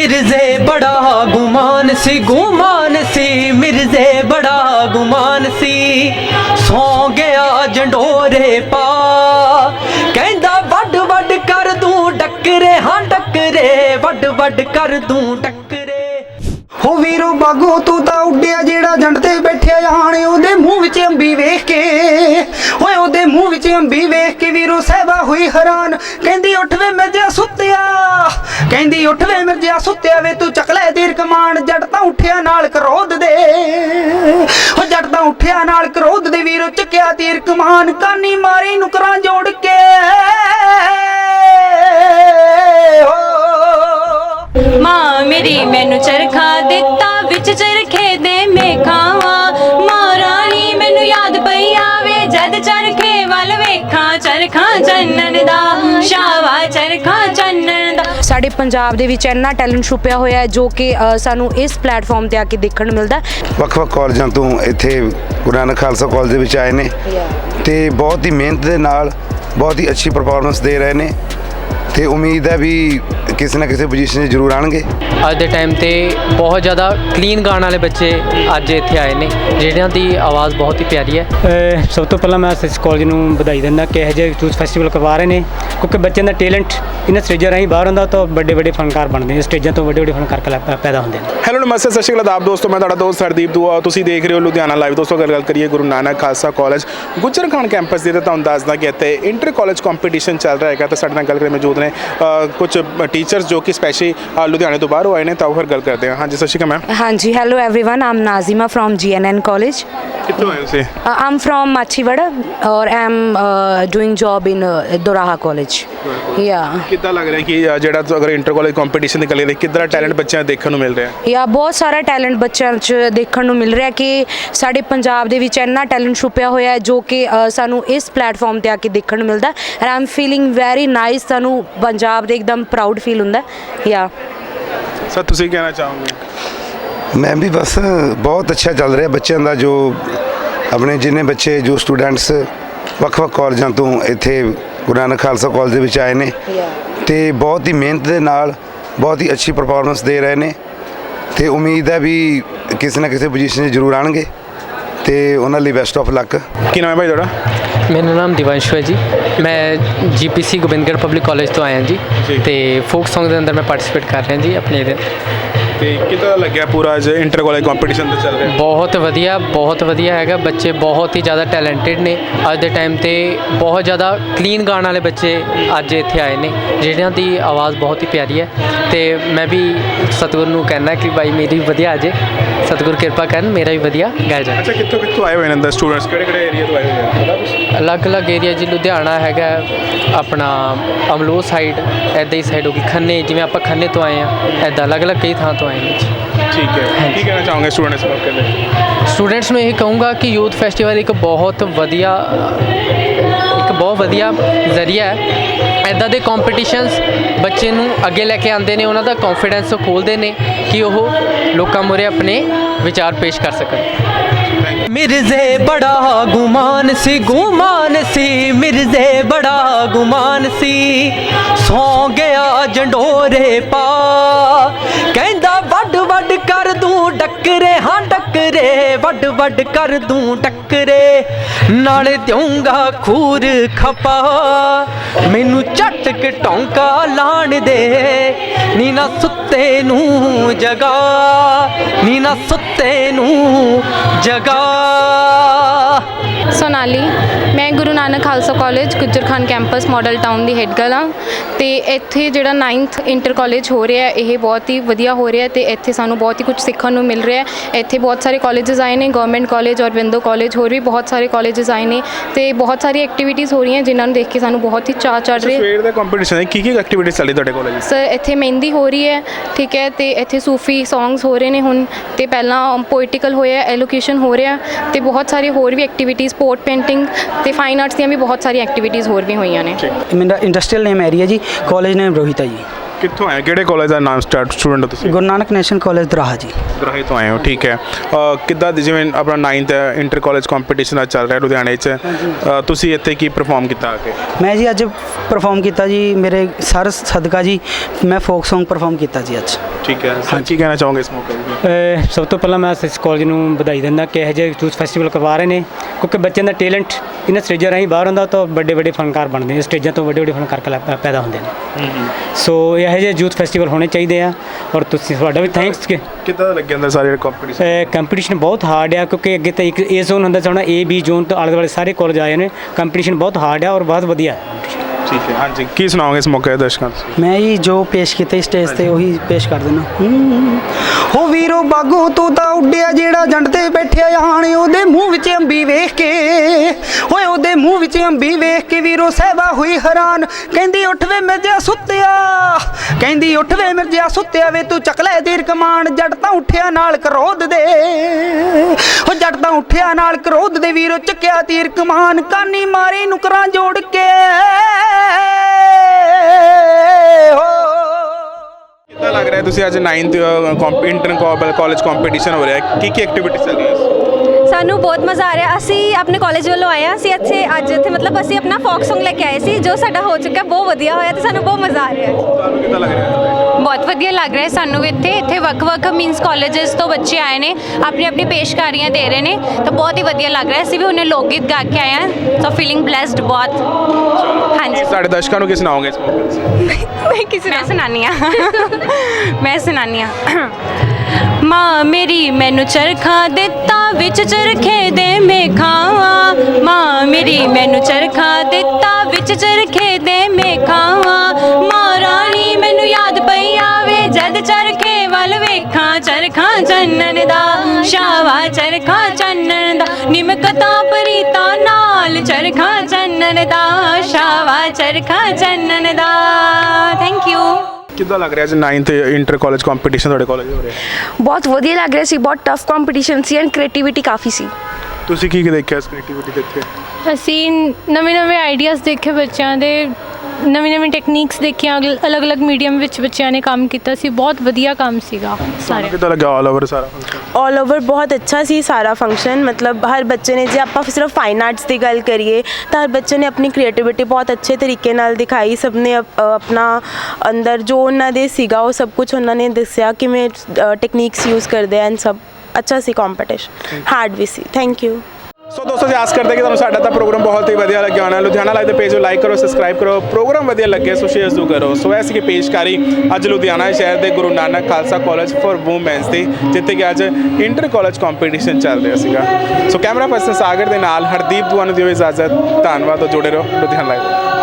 ਮਿਰਜ਼ੇ ਬੜਾ ਗੁਮਾਨ ਸੀ ਗੁਮਾਨ ਸੀ ਮਿਰਜ਼ੇ ਬੜਾ ਗੁਮਾਨ ਸੀ ਸੌ ਗਿਆ ਜੰਡੋਰੇ ਪਾ ਕਹਿੰਦਾ ਵੱਡ ਵੱਡ ਕਰ ਦੂੰ ਡੱਕਰੇ ਹਾਂ ਡੱਕਰੇ ਵੱਡ ਵੱਡ ਕਰ ਦੂੰ ਡੱਕਰੇ ਹੋ ਵੀਰੋ ਬਾਗੋ, ਤੂੰ ਤਾਂ ਉੱਡਿਆ ਜਿਹੜਾ ਜੰਡ ਤੇ ਬੈਠਿਆ ਆਣ ਉਹਦੇ ਮੂੰਹ ਵਿੱਚ ਅੰਬੀ ਵੇਖ ਕੇ। ਓਏ, ਉਹਦੇ ਮੂੰਹ ਵਿੱਚ ਅੰਬੀ ਵੇਖ ਕੇ ਵੀਰੋ ਸਹਿਬਾ ਹੋਈ ਹੈਰਾਨ। ਕਹਿੰਦੀ, ਉੱਠ ਵੇ ਮਿਰਜਾ ਸੁੱਤਿਆ। ਕਹਿੰਦੀ, ਉੱਠ ਵੇ ਮਿਰਜਾ ਸੁੱਤਿਆ ਵੇ, ਤੂੰ ਚੱਕ ਲੈ ਤੀਰ ਕਮਾਨ, ਜੱਟ ਤਾਂ ਉੱਠਿਆ ਨਾਲ ਕਰੋਧ ਦੇ। ਓ, ਜੱਟ ਤਾਂ ਉੱਠਿਆ ਨਾਲ ਕਰੋਧ ਦੇ ਵੀਰੋ, ਚੱਕਿਆ ਤੀਰ ਕਮਾਨ, ਕਾਨੀ ਮਾਰੀ ਨੁਕਰਾਂ ਜੋੜ ਕੇ। ਓ ਮੇਰੀ ਮੈਨੂੰ ਚਰਖਾ ਦਿੱਤਾ ਵਿੱਚ ਚਰਖੇ ਦੇ ਮੇਖਾਵਾਂ। ਮਾਂ ਰਾਣੀ ਮੈਨੂੰ ਯਾਦ ਪਈ ਆਵੇ ਜਦ ਚਰਖੇ ਵੱਲ ਵੇਖਾਂ ਚਰਖਾ ਚੰਨਨ ਦਾ ਸ਼ਾਵਾ ਚਰਖਾ ਚੰਨਨ ਦਾ। ਸਾਡੇ ਪੰਜਾਬ ਦੇ ਵਿੱਚ ਇੰਨਾ ਟੈਲੈਂਟ ਛੁਪਿਆ ਹੋਇਆ ਹੈ ਜੋ ਕਿ ਅ, ਸਾਨੂੰ ਇਸ ਪਲੇਟਫਾਰਮ ਤੇ ਆ ਕੇ ਦੇਖਣ ਨੂੰ ਮਿਲਦਾ ਹੈ। ਵੱਖ-ਵੱਖ ਕਾਲਜਾਂ ਤੋਂ ਇੱਥੇ ਗੁਰੂ ਨਾਨਕ ਖਾਲਸਾ ਕਾਲਜ ਦੇ ਵਿੱਚ ਆਏ ਨੇ ਤੇ ਬਹੁਤ ਹੀ ਮਿਹਨਤ ਦੇ ਨਾਲ ਬਹੁਤ ਹੀ ਅੱਛੀ ਪਰਫਾਰਮੈਂਸ ਦੇ ਰਹੇ ਨੇ। ਤੇ ਉਮੀਦ ਹੈ ਵੀ ਕਿਸੇ ਨਾ ਕਿਸੇ ਪੋਜੀਸ਼ਨ 'ਚ ਜ਼ਰੂਰ ਆਣਗੇ ਅੱਜ ਦੇ ਟਾਈਮ ਤੇ ਬਹੁਤ ਜ਼ਿਆਦਾ ਕਲੀਨ ਗਾਣ ਵਾਲੇ ਬੱਚੇ ਅੱਜ ਇੱਥੇ ਆਏ ਨੇ ਜਿਹੜਿਆਂ ਦੀ ਆਵਾਜ਼ ਬਹੁਤ ਹੀ ਪਿਆਰੀ ਹੈ। ਅਹ ਸਭ ਤੋਂ ਪਹਿਲਾਂ ਮੈਂ ਇਸ ਕਾਲਜ ਨੂੰ ਵਧਾਈ ਦਿੰਦਾ ਕਿ ਇਹੋ ਜਿਹੇ ਯੂਥ ਫੈਸਟੀਵਲ ਕਰਵਾ ਰਹੇ ਨੇ ਕਿਉਂਕਿ ਬੱਚਿਆਂ ਦਾ ਟੈਲੈਂਟ ਇਹਨਾਂ ਸਟੇਜਾਂ ਰਾਹੀਂ ਬਾਹਰ ਹੁੰਦਾ ਤਾਂ ਵੱਡੇ ਵੱਡੇ ਫਨਕਾਰ ਬਣਦੇ ਨੇ ਸਟੇਜਾਂ ਤੋਂ ਵੱਡੇ ਵੱਡੇ ਫਨਕਾਰ ਕਲਾ- ਪੈਦਾ ਹੁੰਦੇ ਨੇ। ਹੈਲੋ ਨਮਸਤੇ ਸਤਿ ਸ਼੍ਰੀ ਅਕਾਲ ਆਦਾਬ ਦੋਸਤੋ ਮੈਂ ਤੁਹਾਡਾ ਦੋਸਤ ਹਰਦੀਪ ਦੂਆ। ਤੁਸੀਂ ਦੇਖ ਰਹੇ ਹੋ ਲੁਧਿਆਣਾ ਲਾਈਵ ਦੋਸਤੋ ਅਗਰ ਗੱਲ ਕਰੀਏ ਗੁਰੂ ਨਾਨਕ ਖਾਲਸਾ ਕਾਲਜ ਗੁਜਰ ਖਾਨ ਕੈਂਪਸ ਦੀ ਤਾਂ ਤੁਹਾਨੂੰ ਦੱਸਦਾ ਕਿ ਇੱਥੇ ਇੰਟਰ ਕਾਲਜ ਕੰਪੀਟੀਸ਼ਨ ਚੱਲ ਰਿਹਾ ਹੈਗਾ ਤਾਂ ਸਾਡੇ ਨਾਲ ਗੱਲ ਕਰਨ ਮੌਜੂਦ ਨੇ ਕੁਝ ਟੀਚਰਸ ਜੋ ਕਿ ਸਪੈਸ਼ਲੀ ਲੁਧਿਆਣੇ ਤੋਂ ਬਾਹਰੋਂ ਆਏ ਨੇ ਤਾਂ ਉਹ ਫਿਰ ਗੱਲ ਕਰਦੇ ਹਾਂ ਹਾਂਜੀ ਸਤਿ ਸ਼੍ਰੀ ਅਕਾਲ ਮੈਮ ਹਾਂਜੀ hello everyone I am Nazima from GNN college ਕਿੱਥੋਂ ਆਏ ਤੁਸੀਂ? ਆਮ ਫਰੋਮ ਮਾਚੀਵੜਾ ਔਰ I'm doing job in Doraha college ਯਾ ਕਿੱਦਾਂ ਲੱਗ ਰਿਹਾ ਕਿ ਜਿਹੜਾ ਅਗਰ ਇੰਟਰ ਕਾਲਜ ਕੰਪੀਟੀਸ਼ਨ ਨਿਕਲੇ ਤੇ ਕਿੱਦਾਂ ਟੈਲੈਂਟ ਬੱਚਿਆਂ ਦੇਖਣ ਨੂੰ ਮਿਲ ਰਿਹਾ? ਯਾ ਬਹੁਤ ਸਾਰਾ ਟੈਲੈਂਟ ਬੱਚਿਆਂ 'ਚ ਦੇਖਣ ਨੂੰ ਮਿਲ ਰਿਹਾ ਕਿ ਸਾਡੇ ਪੰਜਾਬ ਦੇ ਵਿੱਚ ਇੰਨਾ ਟੈਲੈਂਟ ਛੁਪਿਆ ਹੋਇਆ ਹੈ ਜੋ ਕਿ ਸਾਨੂੰ ਇਸ ਪਲੇਟਫਾਰਮ ਤੇ ਆ ਕੇ ਦੇਖਣ ਨੂੰ ਮਿਲਦਾ and I'm feeling very nice ਸਾਨੂੰ ਪੰਜਾਬ ਦੇ ਇੱਕਦਮ ਪ੍ਰਾਊਡ ਫੀਲ ਹੁੰਦਾ ਯਾ ਸਰ ਤੁਸੀਂ ਕਹਿਣਾ ਚਾਹੋਗੇ? ਮੈਂ ਵੀ ਬਸ ਬਹੁਤ ਅੱਛਾ ਚੱਲ ਰਿਹਾ ਬੱਚਿਆਂ ਦਾ ਜੋ ਆਪਣੇ ਜਿੰਨੇ ਬੱਚੇ ਜੋ ਸਟੂਡੈਂਟਸ ਵੱਖ-ਵੱਖ ਕਾਲਜਾਂ ਤੋਂ ਇੱਥੇ ਗੁਰੂ ਨਾਨਕ ਖਾਲਸਾ ਕਾਲਜ ਦੇ ਵਿੱਚ ਆਏ ਨੇ। ਤੇ ਬਹੁਤ ਹੀ ਮਿਹਨਤ ਦੇ ਨਾਲ ਬਹੁਤ ਹੀ ਅੱਛੀ ਪਰਫਾਰਮੈਂਸ ਦੇ ਰਹੇ ਨੇ। ਤੇ ਉਮੀਦ ਹੈ ਵੀ ਕਿਸੇ ਨਾ ਕਿਸੇ ਪੋਜੀਸ਼ਨ 'ਚ ਜ਼ਰੂਰ ਆਣਗੇ ਤੇ ਉਹਨਾਂ ਲਈ ਬੈਸਟ ਆਫ ਲੱਕ ਕੀ ਨਾਮ ਹੈ ਭਾਈ ਤੁਹਾਡਾ? ਮੇਰਾ ਨਾਮ ਦਿਵਾਂਸ਼ੂ ਹੈ ਜੀ। ਮੈਂ ਜੀਪੀਸੀ ਗੋਬਿੰਦਗੜ੍ਹ ਪਬਲਿਕ ਕਾਲਜ ਤੋਂ ਆਇਆ ਜੀ। ਜੀ। ਤੇ ਫੋਕ Song ਦੇ ਅੰਦਰ ਮੈਂ ਪਾਰਟਿਸਿਪੇਟ ਕਰ ਰਿਹਾ ਜੀ ਆਪਣੇ ਇਹਦੇ ਤੇ ਕਿੱਦਾਂ ਲੱਗਿਆ ਪੂਰਾ ਅੱਜ ਇੰਟਰ ਕਾਲਜ ਕੰਪੀਟੀਸ਼ਨ ਤੇ ਚੱਲ ਰਿਹਾ? ਬਹੁਤ ਵਧੀਆ ਬਹੁਤ ਵਧੀਆ ਹੈਗਾ। ਬੱਚੇ ਬਹੁਤ ਹੀ ਜ਼ਿਆਦਾ ਟੈਲੈਂਟਡ ਨੇ। ਅੱਜ ਦੇ ਟਾਈਮ ਤੇ ਬਹੁਤ ਜ਼ਿਆਦਾ ਕਲੀਨ ਗਾਣ ਵਾਲੇ ਬੱਚੇ ਅੱਜ ਇੱਥੇ ਆਏ ਨੇ ਜਿਹੜਿਆਂ ਦੀ ਆਵਾਜ਼ ਬਹੁਤ ਹੀ ਪਿਆਰੀ ਹੈ। ਤੇ ਮੈਂ ਵੀ ਸਤਿਗੁਰ ਨੂੰ ਕਹਿਣਾ ਕਿ ਭਾਈ ਮੇਰੀ ਵੀ ਵਧੀਆ ਅਜੇ ਸਤਿਗੁਰ ਕਿਰਪਾ ਕਰਨ ਮੇਰਾ ਵੀ ਵਧੀਆ ਗਾਇਆ ਜਾਏ ਅੱਛਾ ਕਿੱਥੋਂ ਕਿੱਥੋਂ ਆਏ ਹੋਏ ਨੇ ਅੰਦਰ ਸਟੂਡੈਂਟਸ ਕਿਹੜੇ ਕਿਹੜੇ ਏਰੀਆ ਤੋਂ ਆਏ ਹੋਏ ਆ? ਅਲੱਗ-ਅਲੱਗ ਏਰੀਆ ਜੀ ਲੁਧਿਆਣਾ ਹੈਗਾ ਆਪਣਾ ਅਮਲੋ ਸਾਈਡ ਐਦਾਂ ਹੀ ਸਾਈਡ ਹੋ ਗਈ। ਖੰਨੇ ਜਿਵੇਂ ਆਪਾਂ ਖੰਨੇ ਤੋਂ ਆਏ ਆ ਐਦਾਂ ਅਲੱਗ-ਅਲੱਗ ਕਈ ਥਾਂ ਤੋਂ ਨੇ ਜੀ ਠੀਕ ਹੈ ਕੀ ਕਹਿਣਾ ਚਾਹੋਗੇ ਸਟੂਡੈਂਟਸ ਬਾਰੇ ਕਰਦੇ ਸਟੂਡੈਂਟਸ ਨੂੰ ਇਹ ਕਹੂੰਗਾ ਕਿ ਯੂਥ ਫੈਸਟੀਵਲ ਇੱਕ ਬਹੁਤ ਵਧੀਆ ਇੱਕ ਬਹੁਤ ਵਧੀਆ ਜ਼ਰੀਆ ਹੈ ਐਦਾਂ ਦੇ ਕੰਪੀਟੀਸ਼ਨਸ ਬੱਚੇ ਨੂੰ ਅੱਗੇ ਲੈ ਕੇ ਆਉਂਦੇ ਨੇ ਉਹਨਾਂ ਦਾ ਕੌਨਫੀਡੈਂਸ ਖੋਲਦੇ ਨੇ ਕਿ ਉਹ ਲੋਕਾਂ ਮੂਹਰੇ ਆਪਣੇ ਵਿਚਾਰ ਪੇਸ਼ ਕਰ ਸਕਣ ਮਿਰਜ਼ੇ ਬੜਾ ਗੁਮਾਨ ਸੀ ਗੁਮਾਨ ਸੀ ਮਿਰਜ਼ੇ ਬੜਾ ਗੁਮਾਨ ਸੀ ਸੌ ਗਿਆ ਜੰਡੋਰੇ ਪਾ ਕਹਿੰਦਾ ਦੂੰ ਹਾਂ ਡੱਕਰੇ ਵੱਡ ਵੱਡ ਕਰ ਦੂੰ ਡੱਕਰੇ ਨਾਲੇ ਦਿਉਂਗਾ ਖੂਰ ਖਪਾ। ਮੈਨੂੰ ਝੱਟ ਕੇ ਟੌਂਕਾ ਲਾਣ ਦੇ। ਨੀ ਨਾ ਸੁੱਤੇ ਨੂੰ ਜਗਾ। ਨੀ ਨਾ ਸੁੱਤੇ ਨੂੰ ਜਗਾ। ਸੋਨਾਲੀ। ਮੈਂ Guru Nanak Khalsa college Gujjar Khan campus model town ਦੀ ਹੈੱਡ ਗਰਲ ਹਾਂ। ਤੇ ਇੱਥੇ ਜਿਹੜਾ 9th ਇੰਟਰ ਕਾਲਜ ਹੋ ਰਿਹਾ ਹੈ ਇਹ ਬਹੁਤ ਹੀ ਵਧੀਆ ਹੋ ਰਿਹਾ ਹੈ ਤੇ ਇੱਥੇ ਸਾਨੂੰ ਬਹੁਤ ਹੀ ਕੁਝ ਸਿੱਖਣ ਨੂੰ ਮਿਲ ਰਿਹਾ ਹੈ। ਇੱਥੇ ਬਹੁਤ ਸਾਰੇ ਕਾਲਜਸ ਆਏ ਨੇ ਗਵਰਨਮੈਂਟ ਕਾਲਜ ਔਰ ਵਿੰਦੋ ਕਾਲਜ ਹੋਰ ਵੀ ਬਹੁਤ ਸਾਰੇ ਕਾਲਜਸ ਆਏ ਨੇ ਤੇ ਬਹੁਤ ਸਾਰੀ ਐਕਟੀਵਿਟੀਜ਼ ਹੋ ਰਹੀਆਂ ਜਿਨ੍ਹਾਂ ਨੂੰ ਦੇਖ ਕੇ ਸਾਨੂੰ ਬਹੁਤ ਹੀ ਚਾਅ ਚੜ੍ਹ ਰਿਹਾ ਹੈ। ਸਵੇਰ ਦਾ ਕੰਪੀਟੀਸ਼ਨ ਹੈ ਕੀ ਕੀ ਐਕਟੀਵਿਟੀ ਚੱਲੀ ਤੁਹਾਡੇ ਕਾਲਜ ਸਰ ਇੱਥੇ ਮਹਿੰਦੀ ਹੋ ਰਹੀ ਹੈ ਠੀਕ ਹੈ ਤੇ ਇੱਥੇ ਸੂਫੀ ਸੌਂਗਸ ਹੋ ਰਹੇ ਨੇ ਹੁਣ ਤੇ ਪਹਿਲਾਂ ਪੋਇਟੀਕਲ ਹੋਇਆ ਐਲੋਕੇਸ਼ਨ ਹੋ ਰਿਹਾ ਤੇ ਬਹੁਤ ਸਾਰੇ ਹੋਰ ਵੀ ਐਕਟੀਵਿਟੀਜ਼ ਪੋਰਟ ਪੇਂਟਿੰਗ ਤੇ ਫਾਈਨ ਆਰਟਸ ਦੀਆਂ ਵੀ ਬਹੁਤ ਸਾਰੀਆਂ ਐਕਟੀਵਿਟੀਜ਼ ਹੋਰ ਵੀ ਹੋਈਆਂ ਨੇ। ਮੇਰਾ ਇੰਡਸਟਰੀਅਲ ਨੇਮ ਐਰੀਆ ਜੀ ਕਾਲਜ ਨੇਮ ਰੋਹਿਤਾ ਜੀ। ਕਿੱਥੋਂ ਆਏ? ਕਿਹੜੇ ਕਾਲਜ ਦਾ ਨਾਮ ਸਟਾਰਟ ਸਟੂਡੈਂਟ ਹੋ ਤੁਸੀਂ? Guru Nanak national college Doraha ji. ਗ੍ਰਾਹੀ ਤੋਂ ਆਏ ਹੋ ਠੀਕ ਹੈ। ਅ, ਕਿੱਦਾਂ ਦੀ ਜਿਵੇਂ ਆਪਣਾ 9th ਇੰਟਰ ਕਾਲਜ ਕੰਪੀਟੀਸ਼ਨ ਚੱਲ ਰਿਹਾ ਲੁਧਿਆਣੇ 'ਚ? ਅ, ਤੁਸੀਂ ਇੱਥੇ ਕੀ ਪਰਫਾਰਮ ਕੀਤਾ ਆ ਕੇ ਮੈਂ ਜੀ ਅੱਜ ਪਰਫਾਰਮ ਕੀਤਾ ਜੀ ਮੇਰੇ ਸਰ ਸਦਕਾ ਜੀ ਮੈਂ ਫੋਕ Song ਪਰਫਾਰਮ ਕੀਤਾ ਜੀ ਅੱਜ। ਠੀਕ ਹੈ। ਸਰ ਕੀ ਕਹਿਣਾ ਚਾਹੋਗੇ ਇਸ ਮੌਕੇ ਤੇ? ਅਹ ਸਭ ਤੋਂ ਪਹਿਲਾਂ ਮੈਂ ਇਸ ਕਾਲਜ ਨੂੰ ਵਧਾਈ ਦਿੰਦਾ ਕਿ ਇਹੋ ਜਿਹੇ ਯੂਥ ਫੈਸਟੀਵਲ ਕਰਵਾ ਰਹੇ ਨੇ ਕਿਉਂਕਿ ਬੱਚਿਆਂ ਦਾ ਟੈਲੈਂਟ ਇਹਨਾਂ ਸਟੇਜਾਂ ਰਾਹੀਂ ਬਾਹਰ ਹੁੰਦਾ ਤਾਂ ਵੱਡੇ ਵੱਡੇ ਫਨਕਾਰ ਬਣਦੇ ਨੇ ਸਟੇਜਾਂ ਤੋਂ ਵੱਡੇ ਵੱਡੇ ਫਨਕਾਰ ਕਲਾ- ਪੈ- ਪੈਦਾ ਹੁੰਦੇ ਨੇ। ਸੋ ਇਹੋ ਜਿਹੇ ਯੂਥ ਫੈਸਟੀਵਲ ਹੋਣੇ ਚਾਹੀਦੇ ਆ ਔਰ ਤੁਸੀਂ ਤੁਹਾਡਾ ਵੀ ਥੈਂਕਸ ਕਿ ਕਿੱਦਾਂ ਲੱਗਿਆ ਅੰਦਰ ਸਾਰੇ ਕੰਪੀਟੀਸ਼ਨ ਕੰਪੀਟੀਸ਼ਨ ਬਹੁਤ ਹਾਰਡ ਆ ਕਿਉਂਕਿ ਅੱਗੇ ਤਾਂ ਇੱਕ ਏ ਜ਼ੋਨ ਹੁੰਦਾ ਸਾਡਾ ਏ ਬੀ ਜ਼ੋਨ ਤੋਂ ਆਲੇ ਦੁਆਲੇ ਸਾਰੇ ਕਾਲਜ ਆਏ ਨੇ ਕੰਪੀਟੀਸ਼ਨ ਬਹੁਤ ਹਾਰਡ ਆ ਔਰ ਬਹੁਤ ਵਧੀਆ। ਹੈ ਠੀਕ ਹੈ, ਹਾਂਜੀ। ਕੀ ਸੁਣਾਓਗੇ ਇਸ ਮੌਕੇ ਦਰਸ਼ਕਾਂ ਨੂੰ ਮੈਂ ਜੀ ਜੋ ਪੇਸ਼ ਕੀਤਾ ਸਟੇਜ ਤੇ ਉਹੀ ਪੇਸ਼ ਕਰ ਦਿੰਦਾ। ਹੋ ਵੀਰੋ ਬਾਗੋ, ਤੂੰ ਤਾਂ ਉੱਡਿਆ ਜਿਹੜਾ ਜੰਡ ਤੇ ਬੈਠਿਆ ਆਣ ਉਹਦੇ ਮੂੰਹ ਵਿੱਚ ਅੰਬੀ ਵੇਖ ਕੇ ਓਏ ਉਹਦੇ ਮੂੰਹ ਵਿੱਚ ਅੰਬੀ ਵੇਖ ਕੇ ਵੀਰੋ ਸਹਿਬਾ ਹੋਈ ਹੈਰਾਨ। ਕਹਿੰਦੀ, ਉੱਠ ਵੇ ਮਿਰਜਾ ਸੁੱਤਿਆ। ਕਹਿੰਦੀ, ਉੱਠ ਵੇ ਮਿਰਜਾ ਸੁੱਤਿਆ ਵੇ, ਤੂੰ ਚੱਕ ਲੈ ਤੀਰ ਕਮਾਨ। ਜੱਟ ਤਾਂ ਉੱਠਿਆ ਨਾਲ ਕਰੋਧ ਦੇ। ਉਹ ਜੱਟ ਤਾਂ ਉੱਠਿਆ ਨਾਲ ਕਰੋਧ ਦੇ ਵੀਰੋ, ਚੱਕਿਆ ਤੀਰ ਕਮਾਨ। ਕਾਨੀ ਮਾਰੀ ਨੁਕਰਾਂ ਜੋੜ ਕੇ। ਕਿੱਦਾਂ ਲੱਗ ਰਿਹਾ ਤੁਸੀਂ ਅੱਜ 9th ਇੰਟਰ ਕਾਲਜ ਕੰਪੀਟੀਸ਼ਨ ਹੋ ਰਿਹਾ ਹੈ। ਕੀ ਕੀ ਐਕਟੀਵਿਟੀ ਚੱਲ ਰਹੀ ਹੈ ਸਾਨੂੰ ਬਹੁਤ ਮਜ਼ਾ ਆ ਰਿਹਾ। ਅਸੀਂ ਆਪਣੇ ਕਾਲਜ ਵੱਲੋਂ ਆਏ ਹਾਂ। ਅਸੀਂ ਇੱਥੇ ਅੱਜ ਇੱਥੇ ਮਤਲਬ ਅਸੀਂ ਆਪਣਾ ਫੋਕ Song ਲੈ ਕੇ ਆਏ ਸੀ ਜੋ ਸਾਡਾ ਹੋ ਚੁੱਕਾ ਬਹੁਤ ਵਧੀਆ ਹੋਇਆ ਤੇ ਸਾਨੂੰ ਬਹੁਤ ਮਜ਼ਾ ਆ ਰਿਹਾ ਹੈ। ਤੁਹਾਨੂੰ ਕਿੱਦਾਂ ਲੱਗ ਰਿਹਾ ਹੈ? ਬਹੁਤ ਵਧੀਆ ਲੱਗ ਰਿਹਾ ਹੈ ਸਾਨੂੰ ਵੀ ਇੱਥੇ ਇੱਥੇ ਵੱਖ-ਵੱਖ ਮੀਨਸ ਕਾਲਜਸ ਤੋਂ ਬੱਚੇ ਆਏ ਨੇ ਆਪਣੀ ਆਪਣੀ ਪੇਸ਼ਕਾਰੀਆਂ ਦੇ ਰਹੇ ਨੇ। ਤਾਂ ਬਹੁਤ ਹੀ ਵਧੀਆ ਲੱਗ ਰਿਹਾ। ਅਸੀਂ ਵੀ ਉਹਨੇ ਲੋਕ ਗੀਤ ਗਾ ਕੇ ਆਏ ਹਾਂ। ਤਾਂ ਫੀਲਿੰਗ ਬlesed ਬਹੁਤ। ਹਾਂਜੀ। ਸਾਡੇ ਦਰਸ਼ਕਾਂ ਨੂੰ ਕੀ ਸੁਣਾਓਗੇ ਇਸ ਮੌਕੇ? ਤੇ ਮੈਂ ਕਿਸੇ ਮੈਂ ਸੁਣਾਨੀ ਆ ਮੈਂ ਸੁਣਾਨੀ ਆ ਮਾਂ ਮੇਰੀ ਮੈਨੂੰ ਚਰਖਾ ਦਿੱਤਾ ਵਿੱਚ ਚਰਖੇ ਦੇ ਮੇਖਾਵਾਂ ਮਾਂ ਮੇਰੀ ਮੈਨੂੰ ਚਰਖਾ ਦਿੱਤਾ ਵਿੱਚ ਚਰਖੇ ਦੇ ਮੇਖਾਵਾਂ ਚਰਖਾ ਚੰਨਨ ਦਾ ਸ਼ਾਵਾ ਚਰਖਾ ਚੰਨਨ ਦਾ ਨਿਮਕਤਾ ਪ੍ਰੀਤਾ ਨਾਲ ਚਰਖਾ ਚੰਨਨ ਦਾ ਸ਼ਾਵਾ ਚਰਖਾ ਚੰਨਨ ਦਾ। ਥੈਂਕ ਯੂ ਕਿੱਦਾਂ ਲੱਗ ਰਿਹਾ ਅੱਜ 9th ਇੰਟਰ ਕਾਲਜ ਕੰਪੀਟੀਸ਼ਨ ਤੁਹਾਡੇ ਕਾਲਜ ਹੋ ਰਿਹਾ? ਬਹੁਤ ਵਧੀਆ ਲੱਗ ਰਿਹਾ ਸੀ ਬਹੁਤ ਟਫ ਕੰਪੀਟੀਸ਼ਨ ਸੀ ਐਂਡ ਕ੍ਰੀਏਟੀਵਿਟੀ ਕਾਫੀ ਸੀ। ਤੁਸੀਂ ਕੀ ਕੀ ਦੇਖਿਆ ਇਸ ਕ੍ਰੀਏਟੀਵਿਟੀ ਦੇ ਇੱਥੇ ਅਸੀਂ ਨਵੇਂ ਨਵੇਂ ਆਈਡੀਆਜ਼ ਦੇਖੇ ਬੱਚਿਆਂ ਦੇ ਨਵੀਂ ਨਵੀਂ ਟੈਕਨੀਕਸ ਦੇਖੀਆਂ ਅਲੱਗ-ਅਲੱਗ ਮੀਡੀਅਮ ਵਿੱਚ ਬੱਚਿਆਂ ਨੇ ਕੰਮ ਕੀਤਾ ਸੀ ਬਹੁਤ ਵਧੀਆ ਕੰਮ ਸੀਗਾ ਤੁਹਾਨੂੰ ਸਾਰੇ। ਕਿੱਦਾਂ ਲੱਗਾ ਆਲ ਓਵਰ ਸਾਰਾ function? ਆਲ ਓਵਰ ਬਹੁਤ ਅੱਛਾ ਸੀ ਸਾਰਾ ਫੰਕਸ਼ਨ ਮਤਲਬ ਹਰ ਬੱਚੇ ਨੇ ਜੇ ਆਪਾਂ ਸਿਰਫ ਫਾਈਨ ਆਰਟਸ ਦੀ ਗੱਲ ਕਰੀਏ ਤਾਂ ਹਰ ਬੱਚੇ ਨੇ ਆਪਣੀ ਕ੍ਰੀਏਟੀਵਿਟੀ ਬਹੁਤ ਅੱਛੇ ਤਰੀਕੇ ਨਾਲ ਦਿਖਾਈ ਸਭ ਨੇ ਅਪ- ਅ, ਆਪਣਾ ਅੰਦਰ ਜੋ ਉਹਨਾਂ ਦੇ ਸੀਗਾ ਉਹ ਸਭ ਕੁਝ ਉਹਨਾਂ ਨੇ ਦੱਸਿਆ ਕਿਵੇਂ ਟੈਕਨੀਕਸ ਯੂਜ਼ ਕਰਦੇ ਐਂਡ ਸਭ ਅੱਛਾ ਸੀ ਕੰਪੀਟੀਸ਼ਨ ਹਾਰਡ ਵੀ ਸੀ। ਥੈਂਕ ਯੂ ਸੋ ਦੋਸਤੋ ਜੀ ਆਸ ਕਰਦੇ ਕਿ ਤੁਹਾਨੂੰ ਸਾਡਾ ਤਾਂ ਪ੍ਰੋਗਰਾਮ ਬਹੁਤ ਹੀ ਵਧੀਆ ਲੱਗਿਆ ਹੋਣਾ ਲੁਧਿਆਣਾ ਲਾਈਵ ਦੇ ਪੇਜ ਨੂੰ ਲਾਈਕ ਕਰੋ ਸਬਸਕ੍ਰਾਈਬ ਕਰੋ ਪ੍ਰੋਗਰਾਮ ਵਧੀਆ ਲੱਗੇ ਸੋ ਸ਼ੇਅਰ ਜ਼ਰੂਰ ਕਰੋ ਸੋ ਐਸੀ ਕਿ ਪੇਸ਼ਕਾਰੀ ਅੱਜ ਲੁਧਿਆਣਾ ਸ਼ਹਿਰ ਦੇ Guru Nanak Khalsa college for womens ਦੀ ਜਿੱਥੇ ਕਿ ਅੱਜ ਇੰਟਰ ਕਾਲਜ ਕੰਪੀਟੀਸ਼ਨ ਚੱਲ ਰਿਹਾ ਸੀਗਾ। ਸੋ ਕੈਮਰਾ ਪਰਸਨ ਸਾਗਰ ਦੇ ਨਾਲ ਹਰਦੀਪ ਦੁਆਨ ਨੂੰ ਦਿਓ ਇਜਾਜ਼ਤ ਧੰਨਵਾਦ ਤੋਂ ਜੁੜੇ ਰਹੋ ਲੁਧਿਆਣਾ ਲਾਈਵ